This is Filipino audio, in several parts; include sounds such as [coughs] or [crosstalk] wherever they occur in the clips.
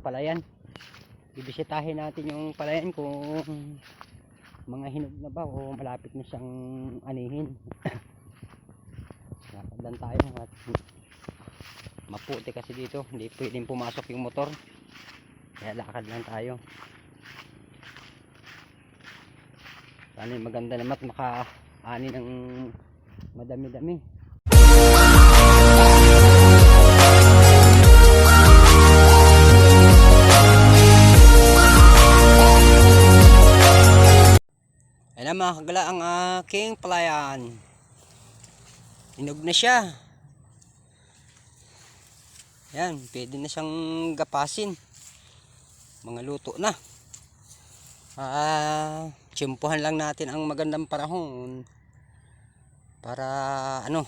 palayan. Bibisitahin natin yung palayan kung mga hinog na ba o malapit na siyang anihin. [coughs] Lakad lang tayo at maputi kasi dito. Hindi pwedeng pumasok yung motor. Kaya lakad lang tayo. Sana maganda naman maka-ani ng madami-dami. Mga ang aking palayan. Inog na siya. Yan, pwede na siyang gapasin. Mga luto na. Ah, tsimpuhan lang natin ang magandang panahon para ano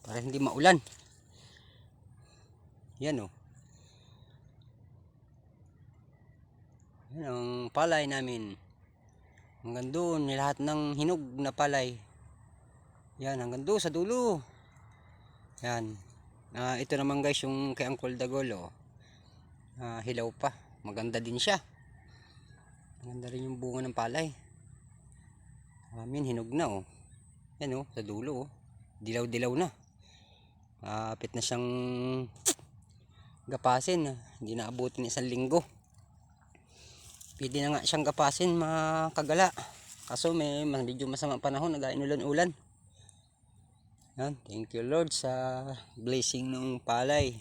para hindi maulan. Yan oh. Ang palay namin. Hanggang doon, lahat ng hinog na palay. Yan, hanggang doon sa dulo. Yan. Ah, ito naman guys, yung kay Uncle Dagol, oh. Ah, hilaw pa. Maganda din siya. Maganda rin yung bunga ng palay. Amin, hinog na, oh. Yan, oh, sa dulo, oh. Dilaw-dilaw na. Ah, apit na siyang [tsk] gapasin. Hindi na abutin isang linggo. Pwede na nga siyang gapasin mga kagala. Kaso may medyo masama panahon, nag-inulan-ulan. Yan, thank you Lord sa blessing ng palay.